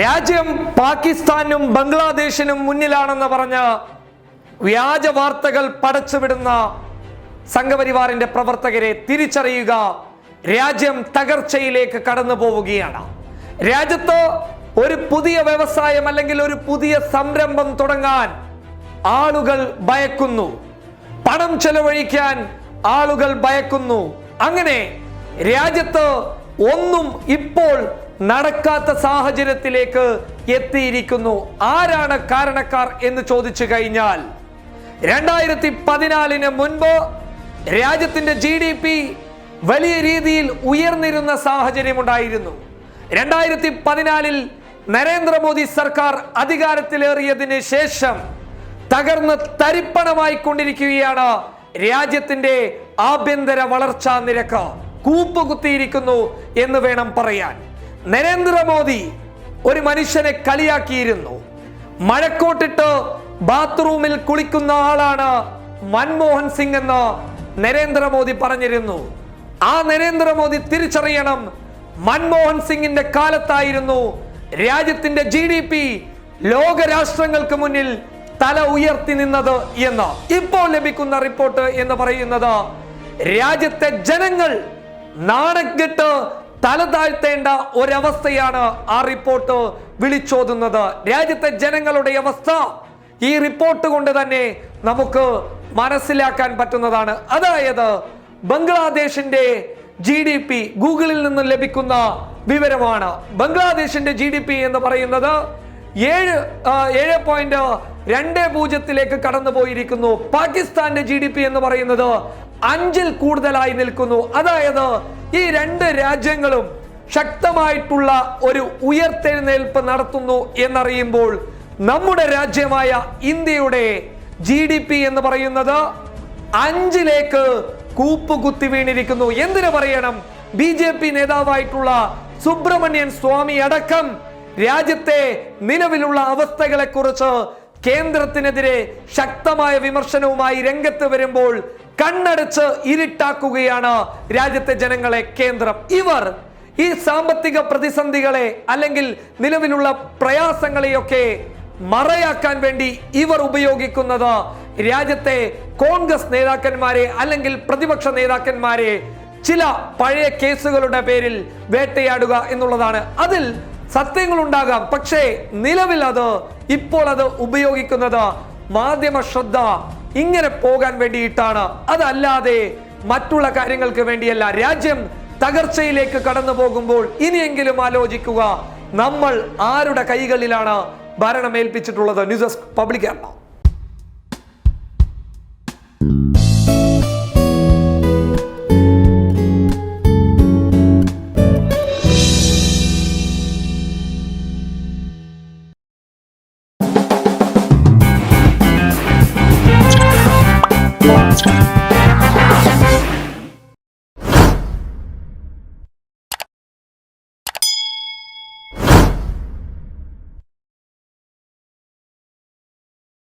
രാജ്യം പാകിസ്ഥാനും ബംഗ്ലാദേശിനും മുന്നിലാണെന്ന് പറഞ്ഞ് വ്യാജ വാർത്തകൾ പടച്ചുവിടുന്ന സംഘപരിവാറിന്റെ പ്രവർത്തകരെ തിരിച്ചറിയുക രാജ്യം തകർച്ചയിലേക്ക് കടന്നു പോവുകയാണ്. രാജ്യത്ത് ഒരു പുതിയ വ്യവസായം അല്ലെങ്കിൽ ഒരു പുതിയ സംരംഭം തുടങ്ങാൻ ആളുകൾ ഭയക്കുന്നു. പണം ചെലവഴിക്കാൻ ആളുകൾ ഭയക്കുന്നു. അങ്ങനെ രാജ്യത്ത് ഒന്നും ഇപ്പോൾ നടക്കാത്ത സാഹചര്യത്തിലേക്ക് എത്തിയിരിക്കുന്നു. ആരാണ് കാരണക്കാർ എന്ന് ചോദിച്ചു കഴിഞ്ഞാൽ രണ്ടായിരത്തി പതിനാലിന് മുൻപ് രാജ്യത്തിന്റെ ജി ഡി പി വലിയ രീതിയിൽ ഉയർന്നിരുന്ന സാഹചര്യമുണ്ടായിരുന്നു. രണ്ടായിരത്തി പതിനാലിൽ നരേന്ദ്രമോദി സർക്കാർ അധികാരത്തിലേറിയതിന് ശേഷം തകർന്ന് തരിപ്പണമായി കൊണ്ടിരിക്കുകയാണ് രാജ്യത്തിന്റെ ആഭ്യന്തര വളർച്ചാ നിരക്ക്. കൂപ്പുകുത്തിയിരിക്കുന്നു എന്ന് വേണം പറയാൻ. നരേന്ദ്രമോദി ഒരു മനുഷ്യനെ കളിയാക്കിയിരുന്നു. മഴക്കോട്ടിട്ട് ബാത്റൂമിൽ കുളിക്കുന്ന ആളാണ് മൻമോഹൻ സിംഗ് എന്ന് നരേന്ദ്രമോദി പറഞ്ഞിരുന്നു. ആ നരേന്ദ്രമോദി തിരിച്ചറിയണം മൻമോഹൻ സിംഗിന്റെ കാലത്തായിരുന്നു രാജ്യത്തിന്റെ ജി ഡി പി ലോകരാഷ്ട്രങ്ങൾക്ക് മുന്നിൽ തല ഉയർത്തി നിന്നത് എന്ന്. ഇപ്പോൾ ലഭിക്കുന്ന റിപ്പോർട്ട് എന്ന് പറയുന്നത് രാജ്യത്തെ ജനങ്ങൾ നാണക്കെട്ട് തല താഴ്ത്തേണ്ട ഒരവസ്ഥയാണ് ആ റിപ്പോർട്ട് വിളിച്ചോതുന്നത്. രാജ്യത്തെ ജനങ്ങളുടെ അവസ്ഥ ഈ റിപ്പോർട്ട് കൊണ്ട് തന്നെ നമുക്ക് മനസ്സിലാക്കാൻ പറ്റുന്നതാണ്. അതായത് ബംഗ്ലാദേശിന്റെ ജി ഡി പി ഗൂഗിളിൽ നിന്ന് ലഭിക്കുന്ന വിവരമാണ്. ബംഗ്ലാദേശിന്റെ ജി ഡി പി എന്ന് പറയുന്നത് ഏഴ് ഏഴ് പോയിന്റ് രണ്ട് പൂജ്യത്തിലേക്ക് കടന്നു പോയിരിക്കുന്നു പാകിസ്ഥാന്റെ ജി ഡി പി എന്ന് പറയുന്നത് അഞ്ചിൽ കൂടുതലായി നിൽക്കുന്നു. അതായത് ഈ രണ്ട് രാജ്യങ്ങളും ശക്തമായിട്ടുള്ള ഒരു ഉയർത്തെഴുന്നേൽപ്പ് നടത്തുന്നു എന്നറിയുമ്പോൾ നമ്മുടെ രാജ്യമായ ഇന്ത്യയുടെ ജി ഡി പി എന്ന് പറയുന്നത് അഞ്ചിലേക്ക് കൂപ്പുകുത്തി വീണിരിക്കുന്നു. എന്തിനു പറയണം? ബി ജെ പി നേതാവായിട്ടുള്ള സുബ്രഹ്മണ്യൻ സ്വാമി അടക്കം രാജ്യത്തെ നിലവിലുള്ള അവസ്ഥകളെ കുറിച്ച് കേന്ദ്രത്തിനെതിരെ ശക്തമായ വിമർശനവുമായി രംഗത്ത് വരുമ്പോൾ കണ്ണടച്ച് ഇരുട്ടാക്കുകയാണ് രാജ്യത്തെ ജനങ്ങളെ കേന്ദ്രം. ഇവർ ഈ സാമ്പത്തിക പ്രതിസന്ധികളെ അല്ലെങ്കിൽ നിലവിലുള്ള പ്രയാസങ്ങളെയൊക്കെ മറയാക്കാൻ വേണ്ടി ഇവർ ഉപയോഗിക്കുന്നത് രാജ്യത്തെ കോൺഗ്രസ് നേതാക്കന്മാരെ അല്ലെങ്കിൽ പ്രതിപക്ഷ നേതാക്കന്മാരെ ചില പഴയ കേസുകളുടെ പേരിൽ വേട്ടയാടുക എന്നുള്ളതാണ്. അതിൽ സത്യങ്ങൾ ഉണ്ടാകാം പക്ഷേ നിലവിൽ അത് ഇപ്പോൾ അത് ഉപയോഗിക്കുന്നത് മാധ്യമ ശ്രദ്ധ ഇങ്ങനെ പോകാൻ വേണ്ടിയിട്ടാണ്. അതല്ലാതെ മറ്റുള്ള കാര്യങ്ങൾക്ക് വേണ്ടിയല്ല. രാജ്യം തകർച്ചയിലേക്ക് കടന്നു പോകുമ്പോൾ ഇനിയെങ്കിലും ആലോചിക്കുക. നമ്മൾ ആരുടെ കൈകളിലാണ് ഭരണം ഏൽപ്പിച്ചിട്ടുള്ളത്? News public